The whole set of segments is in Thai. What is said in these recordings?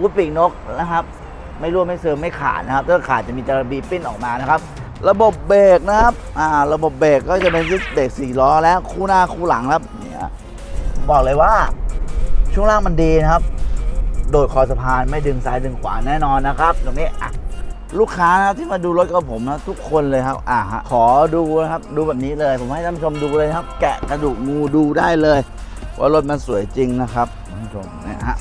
วูดปีกนกนะครับ ไม่รั่วไม่เสื่อมไม่ขาดนะครับ ถ้าขาดจะมีจาระบีปิ้นออกมานะครับ ระบบเบรกนะครับอ่าระบบเบรกก็จะเป็นเบรกสี่ล้อแล้วคู่หน้าคู่หลังครับเนี่ยบอกเลยว่าช่วงล่างมันดีนะครับ โดดคอสะพานไม่ดึงซ้ายดึงขวาแน่นอนนะครับ ตรงนี้อะลูกค้านะครับที่มาดูรถกับผมนะทุกคนเลยครับ อะฮะขอดูนะครับ ดูแบบนี้เลย ผมให้ท่านผู้ชมดูเลยครับ แกะกระดูกงูดูได้เลย ว่ารถมันสวยจริงนะครับท่านผู้ชมเนะฮะ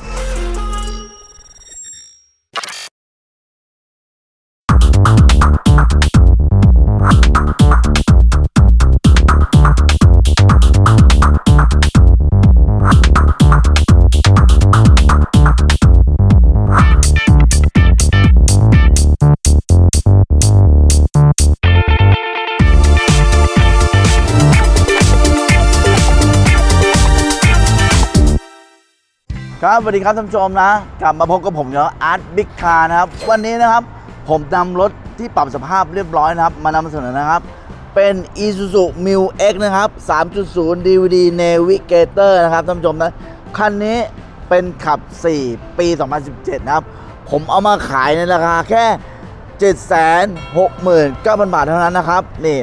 สวัสดีครับท่านผู้ชมนะ กลับมาพบกับผมเนาะอาร์ตบิ๊กคาร์นะครับ วันนี้นะครับ ผมนำรถที่ปรับสภาพเรียบร้อยนะครับ มานำเสนอนะครับ เป็น Isuzu Mu X นะครับ 3.0 DVD Navigator นะครับท่านผู้ชมนะ คันนี้เป็นขับ 4 ปี 2017 นะครับ ผมเอามาขายในราคาแค่ 769,000 บาทเท่านั้นนะครับ นี่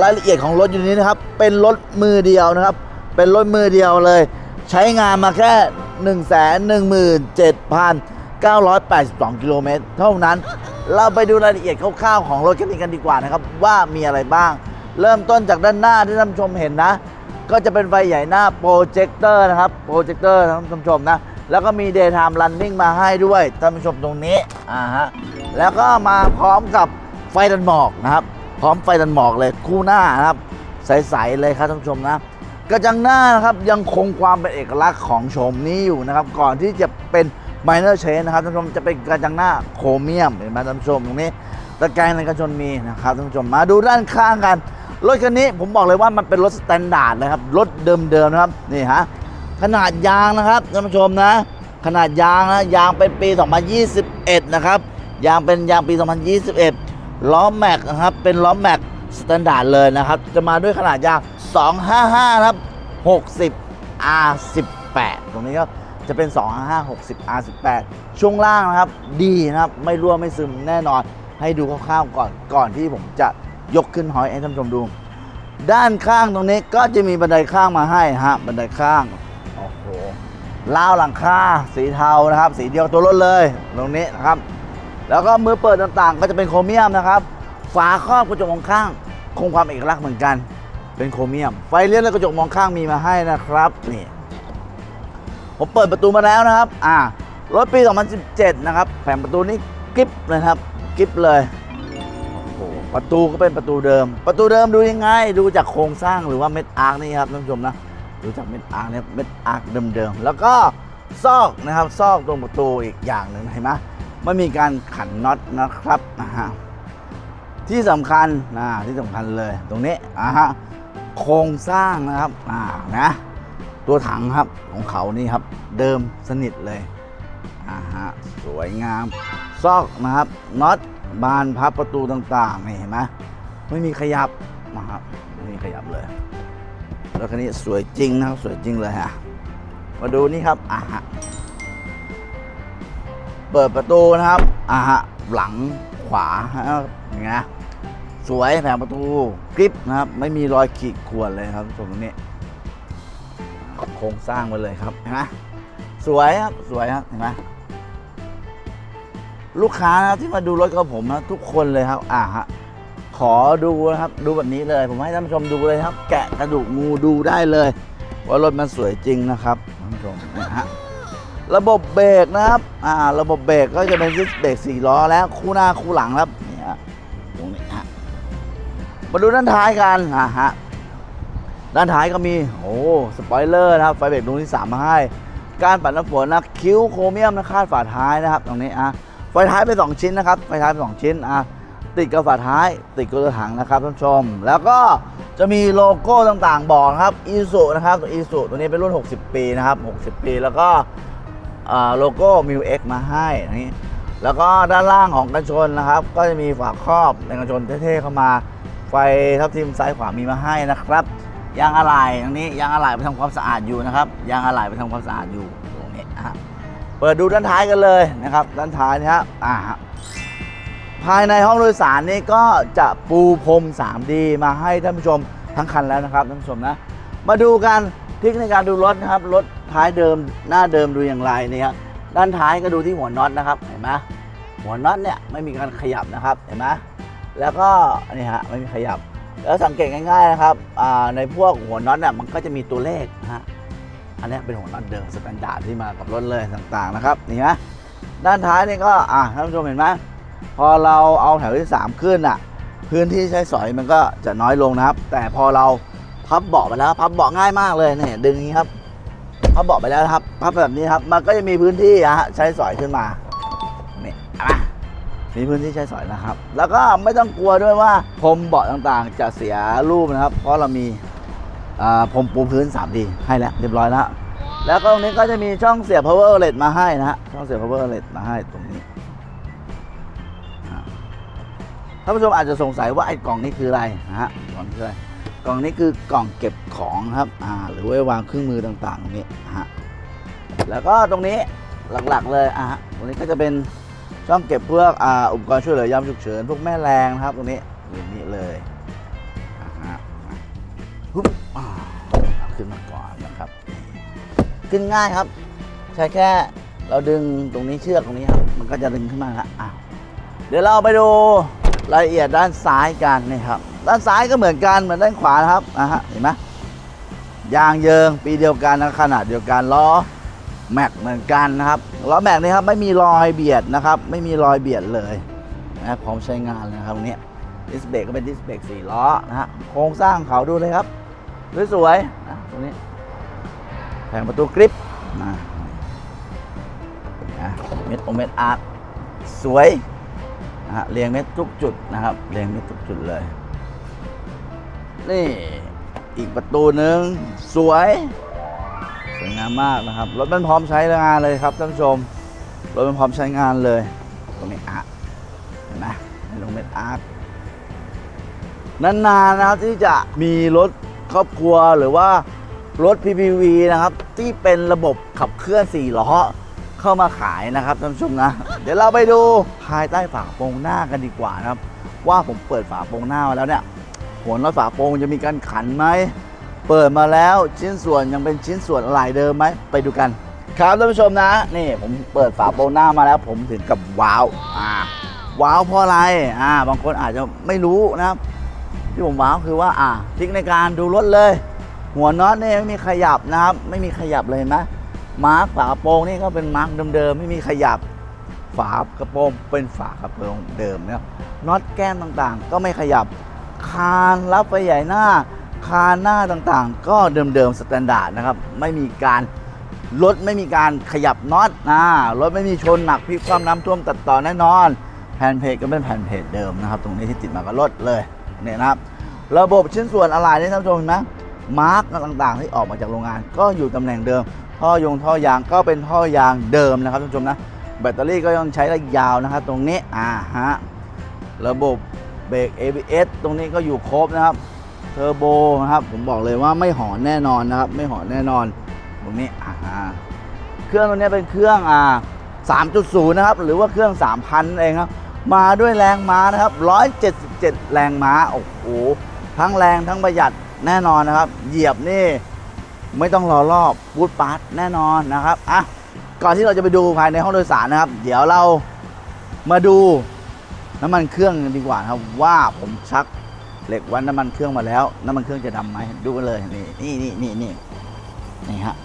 รายละเอียดของรถอยู่นี้นะครับ เป็นรถมือเดียวนะครับ เป็นรถมือเดียวเลย ใช้งานมาแค่ 117,982 กิโลเมตรเท่านั้น เราไปดูรายละเอียดคร่าวๆของรถคันนี้กันดีกว่านะครับ ว่ามีอะไรบ้าง เริ่มต้นจากด้านหน้าที่ท่านผู้ชมเห็นนะ ก็จะเป็นไฟใหญ่หน้าโปรเจคเตอร์นะครับโปรเจคเตอร์ท่านผู้ชมนะ แล้วก็มี Daytime Running มาให้ด้วยท่านผู้ชมตรงนี้อ่าฮะแล้วก็มาพร้อมกับไฟดันหมอกนะครับ พร้อมไฟดันหมอกเลยคู่หน้านะครับใสๆเลยครับท่านผู้ชมนะ กระจังหน้านะครับยังคงความเป็นเอกลักษณ์ของโฉมนี้อยู่นะครับ ก่อนที่จะเป็น minor change นะครับท่านผู้ชมจะเป็นกระจังหน้าโครเมียมเห็นไหมท่านผู้ชมตรงนี้ตะแกรงในกันชนมีนะครับท่านผู้ชมมาดูด้านข้างกันรถคันนี้ผมบอกเลยว่ามันเป็นรถสแตนดาร์ดนะครับรถเดิมๆนะครับนี่ฮะขนาดยางนะครับท่านผู้ชมนะ ขนาดยางนะยางเป็นปี 2021 นะครับยางเป็นยางปี 2021 ล้อแม็กนะครับเป็นล้อแม็กสแตนดาร์ดเลยนะครับ จะมาด้วยขนาดยาง 255 นะครับ 60 R18 ตรงนี้ก็จะเป็น 255 60 R18 ช่วงล่างนะครับ ดีนะครับ ไม่รั่วไม่ซึมแน่นอน ให้ดูคร่าวๆก่อน ก่อนที่ผมจะยกขึ้นหอยให้ท่านผู้ชมดู ด้านข้างตรงนี้ก็จะมีบันไดข้างมาให้ฮะ บันไดข้าง โอ้โหราวหลังคา สีเทานะครับ สีเดียวตัวรถเลย ตรงนี้นะครับ แล้วก็มือเปิดต่างๆ ก็จะเป็นโครเมียมนะครับ ฝาครอบกระจกมองข้าง คงความเอกลักษณ์เหมือนกัน เป็นโครเมียม ไฟเลี้ยวและกระจกมองข้างมีมาให้นะครับนี่ผมเปิดประตูมาแล้วนะครับ อ่ารถปี 2017 นะครับแผงประตูนี้กริปเลยครับกริปเลยโอ้โหประตูก็เป็นประตูเดิม ประตูเดิมดูยังไง ดูจากโครงสร้างหรือว่าเม็ดอาร์คนี่ครับท่านผู้ชมนะดูจากเม็ดอาร์คเนี่ยเม็ดอาร์คเดิมๆแล้วก็ซอกนะครับ ซอกตรงประตูอีกอย่างหนึ่งเห็นไหมไม่มีการขันน็อตนะครับนะฮะที่สำคัญนะที่สำคัญเลยตรงนี้อ่าฮะ โครงสร้างนะครับอ่านะตัวถังครับของเขานี่ครับ เดิมสนิทเลยอ่าฮะสวยงาม ซอกนะครับน็อตบานพับประตูต่างๆนี่เห็นไหมไม่มีขยับนะครับไม่มีขยับเลย แล้วคันนี้สวยจริงนะครับสวยจริงเลยฮะมาดูนี่ครับอ่าฮะเปิดประตูนะครับอ่าฮะหลังขวาฮะอย่างเงี้ย สวยแผงประตูกริปนะครับ ไม่มีรอยขีดข่วนเลยครับตรงนี้โครงสร้างมาเลยครับเห็นไหมสวยครับสวยครับเห็นไหมลูกค้านะที่มาดูรถกับผมนะทุกคนเลยครับ อ่าฮะขอดูนะครับ ดูแบบนี้เลย ผมให้ท่านผู้ชมดูเลยครับ แกะกระดูกงูดูได้เลย ว่ารถมันสวยจริงนะครับท่านผู้ชมนะฮะระบบเบรกนะครับ อ่า ระบบเบรกก็จะเป็นดิสเบรกสี่ล้อแล้วคู่หน้าคู่หลังครับ มาดูด้านท้ายกันอ่าฮะด้านท้ายก็มีโอ้สปอยเลอร์นะครับไฟเบรกดวงที่สามมาให้ การปัดน้ำฝนนะคิ้วโครเมียมนะคาดฝาท้ายนะครับตรงนี้อะไฟท้ายเป็นสองชิ้นนะครับไฟท้ายเป็นสองชิ้นอะติดกับฝาท้าย ติดกับตัวถังนะครับท่านผู้ชม แล้วก็จะมีโลโก้ต่างๆบอกนะครับอีสุนะครับตัวอีสุตัวนี้เป็นรุ่น 60 ปีนะครับ 60 ปี แล้วก็อ่าโลโก้มิวเอ็กมาให้นี้แล้วก็ด้านล่างของกันชนนะครับ ก็จะมีฝาครอบในกันชนเท่ๆเข้ามา ไฟทับทิมซ้ายขวามีมาให้นะครับยางอะไหล่ตรงนี้ยางอะไหล่ไปทำความสะอาดอยู่นะครับยางอะไหล่ไปทำความสะอาดอยู่ตรงนี้อะเปิดดูด้านท้ายกันเลยนะครับ ด้านท้ายนะฮะอ่าภายในห้องโดยสารนี่ก็จะปูพรม 3D มาให้ท่านผู้ชมทั้งคันแล้วนะครับท่านผู้ชมนะมาดูกันทริคในการดูรถนะครับรถท้ายเดิมหน้าเดิมดูอย่างไรเนี่ยครับด้านท้ายก็ดูที่หัวน็อตนะครับเห็นไหมหัวน็อตเนี่ยไม่มีการขยับนะครับเห็นไหม แล้วก็นี่ฮะไม่มีขยับ แล้วสังเกตง่ายๆนะครับในพวกหัวน็อตเนี่ยมันก็จะมีตัวเลขนะฮะอันนี้เป็นหัวน็อตเดิมสแตนดาร์ดที่มากับรถเลยต่างๆนะครับนี่ไหมด้านท้ายนี่ก็อะท่านผู้ชมเห็นไหมพอเราเอาแถวที่ 3 ขึ้นอะพื้นที่ใช้สอยมันก็จะน้อยลงนะครับ แต่พอเราพับเบาะไปแล้วพับเบาะง่ายมากเลยเนี่ยดึงนี้ครับพับเบาะไปแล้วครับพับแบบนี้ครับมันก็จะมีพื้นที่ฮะใช้สอยขึ้นมานี่เห็นไหม มีพื้นที่ใช้สอยนะครับ แล้วก็ไม่ต้องกลัวด้วยว่าพรมเบาะต่างๆ จะเสียรูปนะครับ เพราะเรามีอ่าผมปูพื้น 3D ให้แล้วเรียบร้อยแล้วแล้วก็ตรงนี้ก็จะมีช่องเสียบ power outlet มาให้นะฮะช่องเสียบ power outlet มาให้ตรงนี้ท่านผู้ชมอาจจะสงสัยว่าไอ้กล่องนี้คืออะไรนะฮะกล่องนี้คืออะไรกล่องนี้คือกล่องเก็บของครับอ่าหรือไว้วางเครื่องมือต่างๆตรงนี้นะฮะแล้วก็ตรงนี้หลักๆเลยอะตรงนี้ก็จะเป็น ช่องเก็บพวกอุปกรณ์ช่วยเหลือยามฉุกเฉินพวกแม่แรงนะครับตรงนี้อยู่นี่เลยอ่าฮะปุ๊บขึ้นมาก่อนนะครับ ขึ้นง่ายครับ ใช้แค่เราดึงตรงนี้เชือกตรงนี้ครับ มันก็จะดึงขึ้นมาล้วอะเดี๋ยวเราไปดูรายละเอียดด้านซ้ายกันนี่ครับ ด้านซ้ายก็เหมือนกันเหมือนด้านขวานะครับอะฮะเห็นไหมยางเยิงปีเดียวกันขนาดเดียวกันล้อ แม็กเหมือนกันนะครับล้อแม็กนี่ครับไม่มีรอยเบียดนะครับ ไม่มีรอยเบียดเลยนะพร้อมใช้งานเลยนะครับตรงนี้ดิสเบรกก็เป็นดิสเบรกสี่ล้อนะฮะโครงสร้างเขาดูเลยครับสวยๆนะตรงนี้แผงประตูกริปนะนะเม็ดโอเม็ดอาร์ตสวยนะฮะเรียงเม็ดทุกจุดนะครับเรียงเม็ดทุกจุดเลย นี่อีกประตูหนึ่งสวย วยงามมากนะครับ รถมันพร้อมใช้งานเลยครับท่านผู้ชม รถมันพร้อมใช้งานเลย ตรงนี้อะเห็นไหมเป็นโอเม็ดอาร์ตนานๆนะครับที่จะมีรถครอบครัวหรือว่ารถ PPV นะครับ ที่เป็นระบบขับเคลื่อน4ล้อเข้ามาขายนะครับท่านผู้ชมนะ เดี๋ยวเราไปดูภายใต้ฝาโปรงหน้ากันดีกว่านะครับ ว่าผมเปิดฝาโปรงหน้ามาแล้วเนี่ยหัวน็อตฝาโปรงจะมีการขันไหม เปิดมาแล้วชิ้นส่วนยังเป็นชิ้นส่วนอะไรเดิมไหมไปดูกัน ครับท่านผู้ชมนะ นี่ผมเปิดฝาโปรงหน้ามาแล้ว ผมถึงกับว้าวอ่าว้าวเพราะอะไรอ่าบางคนอาจจะไม่รู้นะครับ ที่ผมว้าวคือว่าอ่าทิกในการดูรถเลย หัวน็อตเนี่ยไม่มีขยับนะครับ ไม่มีขยับเลยนไหมาร์กฝากระโปรงนี่ก็เป็นมาร์กเดิมๆไม่มีขยับฝากระโปรงเป็นฝากระโปรงเดิมนะครับน็อตแก้มต่างๆ ก็ไม่ขยับคานรับไฟใหญ่หน้า คาหน้าต่างๆ ก็เดิมๆสแตนดาร์ดนะครับ ไม่มีการรถไม่มีการขยับน็อตนะรถไม่มีชนหนักพลิกความน้ำท่วมตัดต่อแน่นอน แผ่นเพจก็เป็นแผ่นเพจเดิมนะครับ ตรงนี้ที่ติดมากับรถเลยเนี่ยนะครับ ระบบชิ้นส่วนอะไรนี่ท่านผู้ชมเห็นไหมมาร์กต่างๆ ที่ออกมาจากโรงงาน ก็อยู่ตำแหน่งเดิม ท่อยงท่อยางก็เป็นท่อยางเดิมนะครับท่านผู้ชมนะแบตเตอรี่ก็ยังใช้ได้ยาวนะครับ ตรงนี้อ่าฮะระบบเบรก ABS ตรงนี้ก็อยู่ครบนะครับ เทอร์โบนะครับผมบอกเลยว่าไม่หอนแน่นอนนะครับ ไม่หอนแน่นอนตรงนี้อ่าเครื่องตัวนี้เป็นเครื่องอ่า3.0 นะครับ หรือว่าเครื่อง 3,000นั่นเองครับ มาด้วยแรงม้านะครับ 177 แรงม้า โอ้โห ทั้งแรงทั้งประหยัดแน่นอนนะครับ เหยียบนี่ไม่ต้องรอรอบบูทปาร์ตแน่นอนนะครับ อะ ก่อนที่เราจะไปดูภายในห้องโดยสารนะครับ เดี๋ยวเรามาดูน้ำมันเครื่องดีกว่านะครับว่าผมชัก เหล็กวัดน้ำมันเครื่องมาแล้ว น้ำมันเครื่องจะดำไหมดูกันเลยนี่นี่นี่นี่นี่นี่ฮะ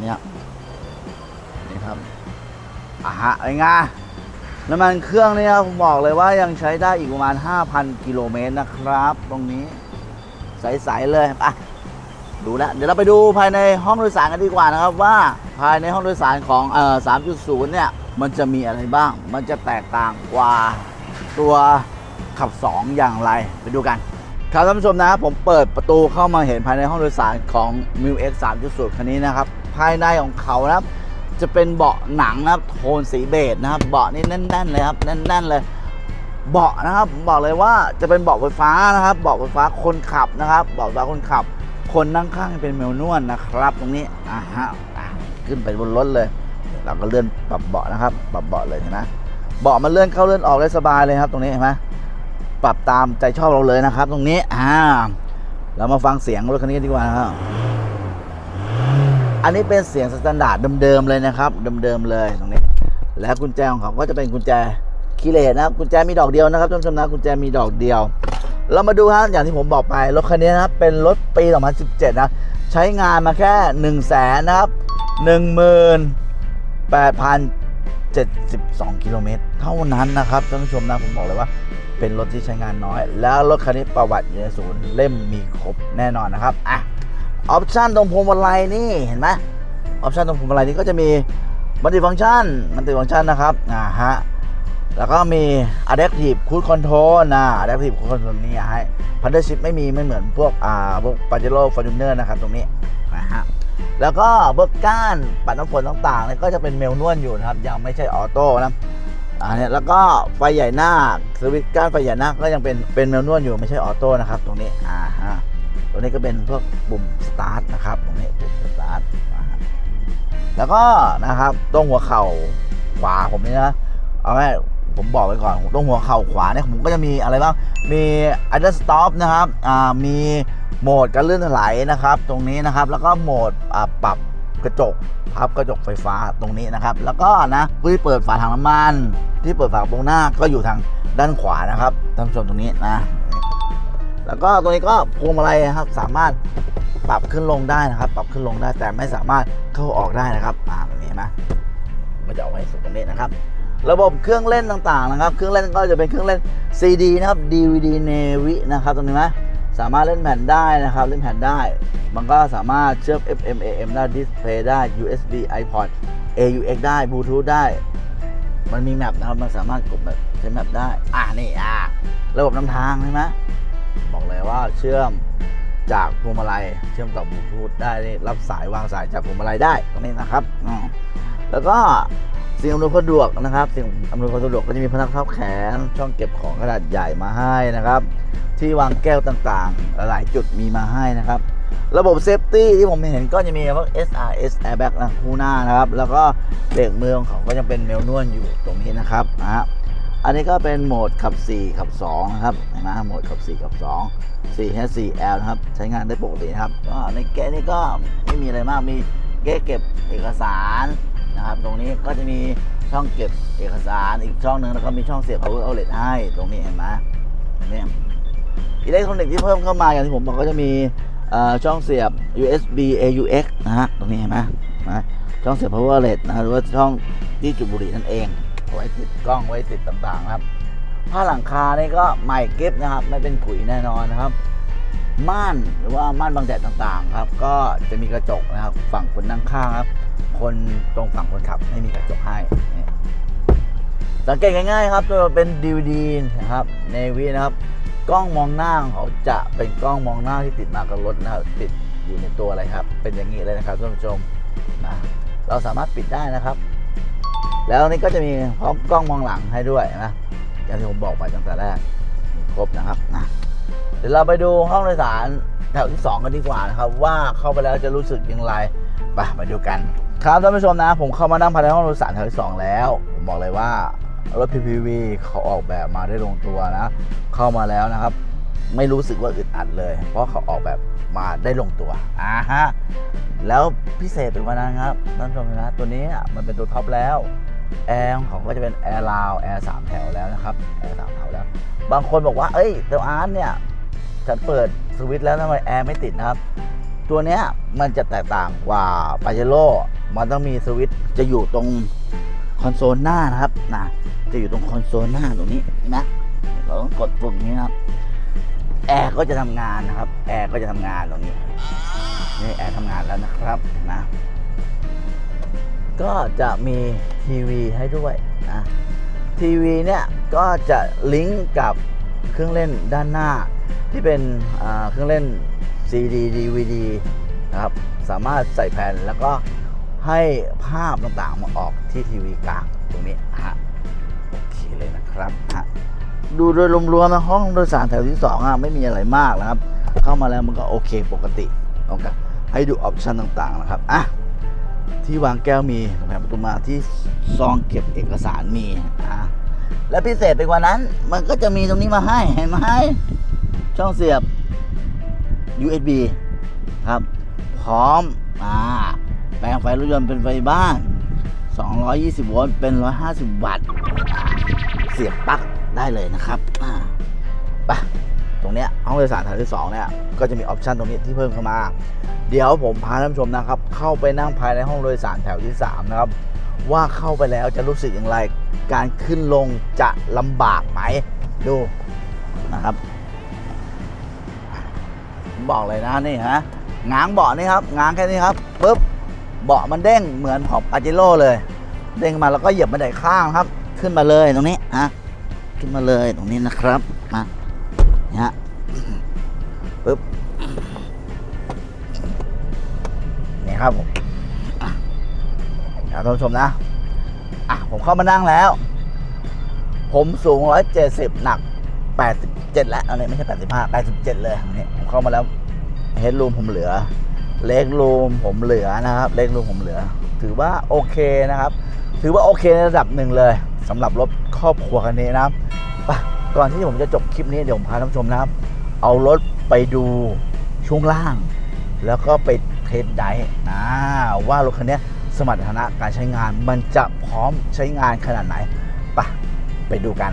นี่ครับนี่ครับอะฮะไอ้งาน้ำมันเครื่องเนี่ยผมบอกเลยว่ายังใช้ได้อีกประมาณ 5,000 กิโลเมตรนะครับ ตรงนี้ใสๆเลยไปดูแลวเดี๋ยวเราไปดูภายในห้องโดยสารกันดีกว่านะครับ ว่าภายในห้องโดยสารของเอ่อ3.0 เนี่ย มันจะมีอะไรบ้าง มันจะแตกต่างกว่าตัวขับ 2 อย่างไรไปดูกัน ครับท่านผู้ชมนะผมเปิดประตูเข้ามาเห็นภายในห้องโดยสารของ m i l X 3.0คันนี้นะครับ ภายในของเขานะครับจะเป็นเบาะหนังนะครับโทนสีเบจนะครับ เบาะนี่แน่นๆเลยครับแน่นๆเลย เบาะนะครับผมบอกเลยว่าจะเป็นเบาะไฟฟ้านะครับ เบาะไฟฟ้าคนขับนะครับเบาะไฟฟ้าคนขับ คนนั่งข้างเป็นเมลนวลนะครับ ตรงนี้อ่าฮะขึ้นไปบนรถเลย เราก็เลื่อนปรับเบาะนะครับ ปรับเบาะเลยเห็นไหมเบาะมันเลื่อนเข้าเลื่อนออกได้สบายเลยครับ ตรงนี้เห็นไหม ปรับตามใจชอบเราเลยนะครับ ตรงนี้อ่าเรามาฟังเสียงรถคันนี้ดีกว่านะครับอันนี้เป็นเสียงสแตนดาร์ดเดิมๆเลยนะครับเดิมๆเลยตรงนี้ แล้วกุญแจของเขาก็จะเป็นกุญแจคีเลสนะครับกุญแจมีดอกเดียวนะครับท่านผู้ชมนะกุญแจมีดอกเดียว เรามาดูฮะอย่างที่ผมบอกไปรถคันนี้นะครับเป็นรถปี 2017 นะใช้งานมาแค่ 1 0 0 0 0แสนนะครับ 72 กิโลเมตร เท่านั้นนะครับท่านผู้ชมนะผมบอกเลยว่า เป็นรถที่ใช้งานน้อย แล้วรถคันนี้ประวัติอยู่ในศูนย์เล่มมีครบแน่นอนนะครับอะออปชั่นตรงพวงมาลัยนี่เห็นไหมออปชั่นตรงพวงมาลัยนี่ก็จะมีมัลติฟังชันมัลติฟังชันนะครับอ่าฮะแล้วก็มี Adaptive Cruise Control นะ Adaptive Cruise Control นี่ให้ Partnership ไม่มีไม่เหมือนพวกอ่าพวก Pajero Fortuner นะครับตรงนี้นะฮะ แล้วก็พวกก้านปัดน้ำฝนต่างๆเนี่ยก็จะเป็นเมลนวลอยู่นะครับ ยังไม่ใช่ออโต้นะอ่าเนี่ยแล้วก็ไฟใหญ่หน้าสวิตช์ก้านไฟใหญ่หน้าก็ยังเป็นเป็นเมลนวลอยู่ไม่ใช่ออโต้นะครับ ตรงนี้อ่าฮะตรงนี้ก็เป็นพวกปุ่มสตาร์ทนะครับตรงนี้ปุ่มสตาร์ทแล้วก็นะครับตรงหัวเข่าขวาผมนี่นะเอาไว้ ผมบอกไว้ก่อนตรงหัวเข่าขวาเนี่ยผมก็จะมีอะไรบ้าง มี i d e r stop นะครับอ่ามีโหมดการเลื่อนถลายนะครับ ตรงนี้นะครับ แล้วก็โหมดปรับกระจกพับกระจกไฟฟ้าตรงนี้นะครับ แล้วก็นะที่เปิดฝาถังน้ำมัน ที่เปิดฝากระโปรงหน้าก็อยู่ทางด้านขวานะครับท่านผู้ชมตรงนี้นะ แล้วก็ตรงนี้ก็พวงมาลัยครับ สามารถปรับขึ้นลงได้นะครับ ปรับขึ้นลงได้แต่ไม่สามารถเข้าออกได้นะครับอ่าตรงนี้นไหมมันจะเอาไว้สุดตรงนี้นะครับ ระบบเครื่องเล่นต่างๆนะครับ เครื่องเล่นก็จะเป็นเครื่องเล่น CD นะครับ DVD Navi นะครับตรงนี้ไหมสามารถเล่นแผ่นได้นะครับ เล่นแผ่นได้ มันก็สามารถเชื่อม FM AM ได้ดิสเพย์ได้ USB iPod AUX ได้ Bluetooth ได้ มันมีแมปนะครับ มันสามารถกดแบบใช้แมปได้ อ่านี่อ่าระบบนำทางใช่ไหมบอกเลยว่าเชื่อมจากพวงมาลัยเชื่อมต่อบลูทูธได้รับสายวางสายจากพวงมาลัยได้ตรงนี้นะครับ แล้วก็ สิ่งอำนวยความสะดวกนะครับ สิ่งอำนวยความสะดวกก็จะมีพนักเท้าแขน ช่องเก็บของขนาดใหญ่มาให้นะครับ ที่วางแก้วต่างๆ หลายจุดมีมาให้นะครับ ระบบเซฟตี้ที่ผมเห็นก็จะมีพวก SRS airbag นะคู่หน้านะครับ แล้วก็เบรกมือของเขาก็ยังเป็นเมลนวลอยู่ตรงนี้นะครับนะฮะอันนี้ก็เป็นโหมดขับ 4 ขับ2นะครับเห็นไหมโหมดขับ 4 ขับ 2 4 h 4 l นะครับ ใช้งานได้ปกตินะครับก็ในแก้นี่ก็ไม่มีอะไรมากมีเก้เก็บเอกสาร นะครับ ตรงนี้ก็จะมีช่องเก็บเอกสารอีกช่องหนึ่งแล้วก็มีช่องเสียบ power outlet ให้ ตรงนี้เห็นไหมเนี่ยอิเล็กทรอนิกส์ที่เพิ่มเข้ามาอย่างที่ผมบอกก็จะมีช่องเสียบ USB AUX นะฮะตรงนี้เห็นไหมนะช่องเสียบ power LED นะหรือว่าช่องที่จุดบุหรี่นั่นเองไว้ติดกล้องไว้ติดต่างๆนะครับผ้าหลังคาเนี่ยก็ใหม่เก็บนะครับ ไม่เป็นขุยแน่นอนนะครับ ม่านหรือว่าม่านบางแดดต่างๆ ครับ ก็จะมีกระจกนะครับ ฝั่งคนนั่งข้างครับ คนตรงฝั่งคนขับไม่มีกระจกให้สังเกตง่ายๆครับตัวเป็น DVD นะครับเนวีนะครับกล้องมองหน้าของเขาจะเป็นกล้องมองหน้าที่ติดมากับรถนะครับติดอยู่ในตัวอะไรครับ เป็นอย่างนี้เลยนะครับท่านผู้ชมนะเราสามารถปิดได้นะครับ แล้วนี่ก็จะมีพร้อมกล้องมองหลังให้ด้วยนะอย่างที่ผมบอกไปตั้งแต่แรกครบนะครับนะเดี๋ยวเราไปดูห้องโดยสารแถวที่ 2 กันดีกว่านะครับ ว่าเข้าไปแล้วจะรู้สึกอย่างไรไปไปดูกัน ครับท่านผู้ชมนะ ผมเข้ามานั่งภายในห้องโดยสารแถวที่2แล้ว ผมบอกเลยว่ารถ PPV เขาออกแบบมาได้ลงตัวนะ เข้ามาแล้วนะครับ ไม่รู้สึกว่าอึดอัดเลย เพราะเขาออกแบบมาได้ลงตัวอ่าฮะแล้วพิเศษไปกว่านั้นครับท่านผู้ชมนะตัวนี้มันเป็นตัวท็อปแล้วแอร์ของเขาก็จะเป็นแอร์ลาวแอร์สามแถวแล้วนะครับแอร์สามแถวแล้ว บางคนบอกว่า เอ้ยเตวอาร์ตเนี่ยฉันเปิดสวิตช์แล้วทำไมแอร์ไม่ติดนะครับ ตัวเนี้ยมันจะแตกต่างกว่าปาเจโร่ มันต้องมีสวิตช์จะอยู่ตรงคอนโซลหน้านะครับนะจะอยู่ตรงคอนโซลหน้าตรงนี้นะ เราต้องกดปุ่มนี้นะครับ แอร์ก็จะทำงานนะครับ แอร์ก็จะทำงานตรงนี้ นี่แอร์ทำงานแล้วนะครับนะ ก็จะมีทีวีให้ด้วยนะ ทีวีเนี่ยก็จะลิงก์กับเครื่องเล่นด้านหน้า ที่เป็นเครื่องเล่น CD DVD นะครับ สามารถใส่แผ่นแล้วก็ ให้ภาพต่างๆมาออกที่ทีวีกลางตรงนี้ฮะโอเคเลยนะครับฮะดูโดยรวมๆนะห้องโดยสารแถวที่2อะไม่มีอะไรมากนะครับ เข้ามาแล้วมันก็โอเคปกติโอเคให้ดูออปชันต่างๆนะครับอะที่วางแก้วมีแพงประตูมาที่ซองเก็บเอกสารมีอ่าและพิเศษไปกว่านั้น มันก็จะมีตรงนี้มาให้เห็นไหมช่องเสียบ USB ครับ พร้อมอ่า ปลงไฟรถยนต์เป็นไฟบ้าน 220 โวลต์เป็น 150 วัตต์ เสียบปลั๊กได้เลยนะครับไปตรงเนี้ยห้องโดยสารแถวที่2เนี่ยก็จะมีออปชันตรงนี้ที่เพิ่มเข้ามา เดี๋ยวผมพาท่านผู้ชมนะครับ เข้าไปนั่งภายในห้องโดยสารแถวที่3นะครับว่าเข้าไปแล้วจะรู้สึกอย่างไร การขึ้นลงจะลำบากไหมดูนะครับบอกเลยนะนี่ฮะง้างเบาะนี่ครับง้างแค่นี้ครับปุ๊บ เบาะมันเด้งเหมือนของปาเจโร่เลย เด้งมาแล้วก็เหยียบบันไดข้างครับ ขึ้นมาเลยตรงนี้ฮะขึ้นมาเลยตรงนี้นะครับมานี่ฮะปุ๊บนี่ครับผมอะเดี๋ยวท่านผู้ชมนะอะผมเข้ามานั่งแล้ว ผมสูง 170 หนัก 87 แล้วอันนี้ไม่ใช่ 85 87 เลยอันนี้ผมเข้ามาแล้วเฮดรูมผมเหลือ เล็กรูมผมเหลือนะครับ เล็กรูมผมเหลือ ถือว่าโอเคนะครับ ถือว่าโอเคในระดับหนึ่งเลยสำหรับรถครอบครัวคันนี้นะครับก่อนที่ผมจะจบคลิปนี้เดี๋ยวผมพาท่านผู้ชมนะครับ เอารถไปดูช่วงล่าง แล้วก็ไปเทสไดร์นะว่ารถคันนี้สมรรถนะการใช้งานมันจะพร้อมใช้งานขนาดไหนไปไปดูกัน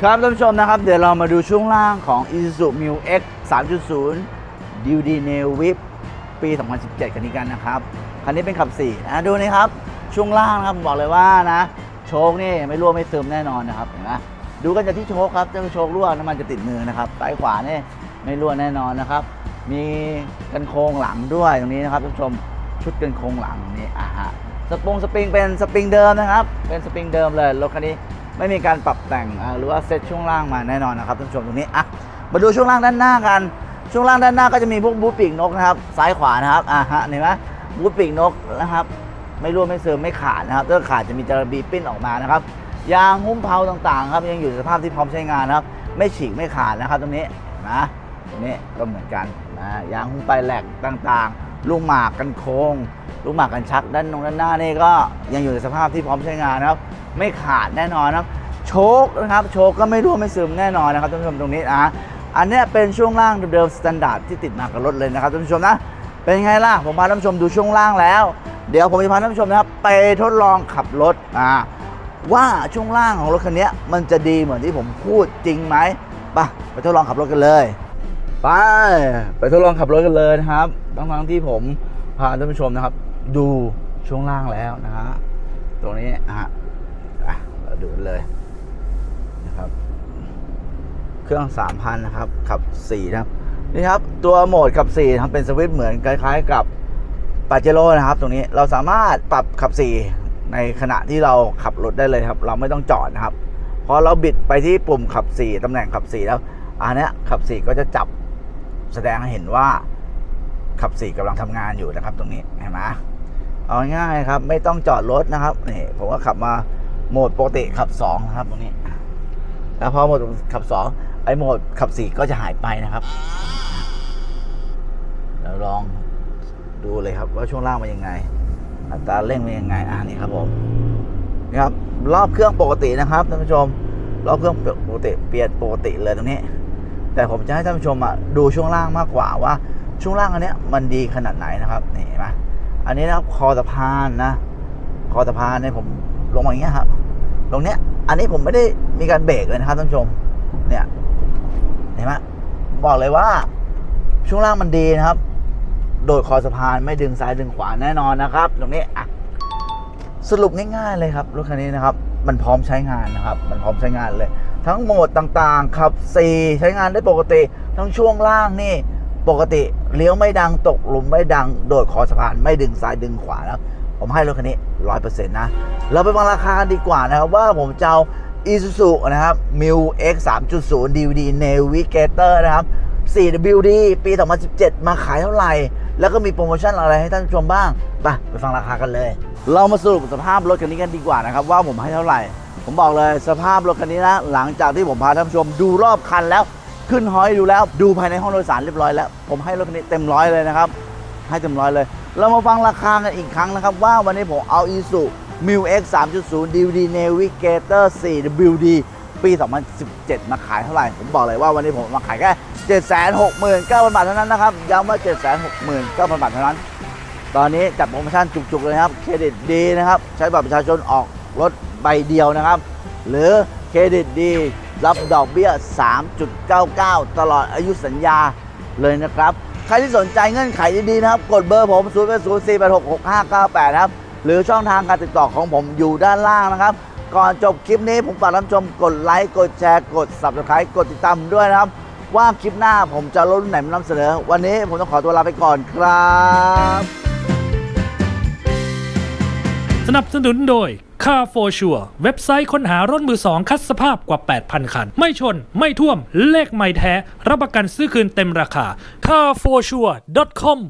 ครับท่านผู้ชมนะครับ เดี๋ยวเรามาดูช่วงล่างของ Isuzu Mu X 3.0 d u d n e w i p ปี 2017 คันนี้กันนะครับ คันนี้เป็นขับ4นะดูนี่ครับ ช่วงล่างนะครับผมบอกเลยว่านะ โชคนี่ไม่รั่วไม่ซึมแน่นอนนะครับ เห็นไหมดูกันจากที่โชคครับถ้าโชครั่วน้ำมันจะติดมือนะครับซ้ายขวาเนี่ยไม่รั่วแน่นอนนะครับ มีกันโครงหลังด้วยตรงนี้นะครับท่านผู้ชมชุดกันโครงหลังนี่อะฮะสปรงสปริงเป็นสปริงเดิมนะครับ เป็นสปริงเดิมเลยรถคันนี้ไม่มีการปรับแต่งหรือว่าเซตช่วงล่างมาแน่นอนนะครับท่านผู้ชมตรงนี้อะมาดูช่วงล่างด้านหน้ากัน ช่วงล่างด้านหน้าก็จะมีพวกบูทปีกนกนะครับ ซ้ายขวานะครับอะฮะเห็นไหมบูทปีกนกนะครับ ไม่รั่วไม่ซึมไม่ขาดนะครับถ้าขาดจะมีจระบีปิ้นออกมานะครับยางหุ้มเพลาต่างๆครับยังอยู่ในสภาพที่พร้อมใช้งานนะครับ ไม่ฉีกไม่ขาดนะครับตรงนี้นะตรงนี้ก็เหมือนกันนะยางหุ้มปลายแหลกต่างๆ ลูกหมากกันโค้งลูกหมากกันชักด้านนงด้านหน้านี่ก็ยังอยู่ในสภาพที่พร้อมใช้งานนะครับ ไม่ขาดแน่นอนนะครับโชคนะครับโชคก็ไม่รั่วไม่ซึมแน่นอนนะครับท่านผู้ชมตรงนี้อะ อันนี้เป็นช่วงล่างเดิมสแตนดาร์ดที่ติดมากับรถเลยนะครับท่านผู้ชมนะ เป็นไงล่ะ ผมพาท่านผู้ชมดูช่วงล่างแล้ว เดี๋ยวผมจะพาท่านผู้ชมนะครับ ไปทดลองขับรถอ่าว่าช่วงล่างของรถคันนี้มันจะดีเหมือนที่ผมพูดจริงไหมไปไปทดลองขับรถกันเลยไปไปทดลองขับรถกันเลยนะครับทั้งๆที่ผมพาท่านผู้ชมนะครับ ดูช่วงล่างแล้วนะฮะตรงนี้อะอะเราดูกันเลยนะครับ เครื่อง 3,000 นะครับ ขับ 4 นะครับ นี่ครับ ตัวโหมดขับ4นะครับเป็นสวิตช์เหมือนคล้ายๆกับปาเจโร่นะครับ ตรงนี้เราสามารถปรับขับ 4 ในขณะที่เราขับรถได้เลยครับ เราไม่ต้องจอดนะครับ พอเราบิดไปที่ปุ่มขับ 4ตำแหน่งขับ 4 แล้ว อันนี้ขับ 4 ก็จะจับแสดงให้เห็นว่าขับ 4กำลังทำงานอยู่นะครับ ตรงนี้เห็นไหมเอาง่ายๆครับ ไม่ต้องจอดรถนะครับนี่ผมก็ขับมาโหมดปกติขับ2นะครับตรงนี้แล้วพอโหมดขับ 2 ไอ้โหมดขับ4ก็จะหายไปนะครับเราลองดูเลยครับว่าช่วงล่างเป็นยังไง อัตราเร่งเป็นยังไงอ่านี่ครับผมนี่ครับรอบเครื่องปกตินะครับท่านผู้ชม รอบเครื่องปกติเปลี่ยนปกติเลยตรงนี้ แต่ผมจะให้ท่านผู้ชมอะดูช่วงล่างมากกว่าว่า ช่วงล่างอันเนี้ยมันดีขนาดไหนนะครับนี่เห็นไหมอันนี้นะครับคอสะพานนะคอสะพานเนี่ยผมลงมาอย่างเงี้ยครับตรงเนี้ยอันนี้ผมไม่ได้มีการเบรกเลยนะครับท่านผู้ชม เนี่ยเห็นไหมบอกเลยว่า ช่วงล่างมันดีนะครับ โดดคอสะพานไม่ดึงซ้ายดึงขวาแน่นอนนะครับ ตรงนี้อะสรุปง่ายๆเลยครับรถคันนี้นะครับ มันพร้อมใช้งานนะครับ มันพร้อมใช้งานเลย ทั้งโหมดต่างๆขับ4ใช้งานได้ปกติ ทั้งช่วงล่างนี่ปกติเลี้ยวไม่ดังตกหลุมไม่ดัง โดดคอสะพานไม่ดึงซ้ายดึงขวาแล้วผมให้รถคันนี้ร้อยเปอร์เซ็นต์นะ เราไปฟังราคากันดีกว่านะครับ ว่าผมจะเอา Isuzu นะครับ Mu X 3.0 DVD Navigator นะครับ 4WD ปี 2017 มาขายเท่าไหร่ แล้วก็มีโปรโมชั่นอะไรให้ท่านชมบ้าง ไปไปฟังราคากันเลย เรามาสรุปสภาพรถคันนี้กันดีกว่านะครับ ว่าผมให้เท่าไหร่ ผมบอกเลยสภาพรถคันนี้นะ หลังจากที่ผมพาท่านชมดูรอบคันแล้ว ขึ้นฮอยดูแล้ว ดูภายในห้องโดยสารเรียบร้อยแล้ว ผมให้รถคันนี้เต็มร้อยเลยนะครับ ให้เต็มร้อยเลย เรามาฟังราคากันอีกครั้งนะครับ ว่าวันนี้ผมเอา i s u m i l X 3.0 DVD Navigator 4 WD ปี 2017 มาขายเท่าไหร่ ผมบอกเลยว่าวันนี้ผมมาขายแค่ 769,000 บาทเท่านั้นนะครับ ย้ำว่า 769,000 บาทเท่านั้น ตอนนี้จัดโปรโมชั่นจุกๆเลยครับ เครดิตดีนะครับ ใช้บัตรประชาชนออกรถใบเดียวนะครับ หรือเครดิตดี รับดอกเบี้ย 3.99 ตลอดอายุสัญญาเลยนะครับ ใครที่สนใจเงื่อนไขดีๆนะครับ กดเบอร์ผม 0 8 0 4 8 6 6 5 9 8 ครับ หรือช่องทางการติดต่อของผมอยู่ด้านล่างนะครับ ก่อนจบคลิปนี้ผมฝากท่านชมกดไลค์กดแชร์กด subscribe กดติดตามด้วยนะครับ ว่าคลิปหน้าผมจะเอารถรุ่นไหนมานำเสนอ วันนี้ผมต้องขอตัวลาไปก่อนครับ สนับสนุนโดย Car for Sure เว็บไซต์ค้นหารถมือสองคัดสภาพกว่า 8,000 คัน ไม่ชน ไม่ท่วม เลขไม่แท้ รับประกันซื้อคืนเต็มราคา carforsure.com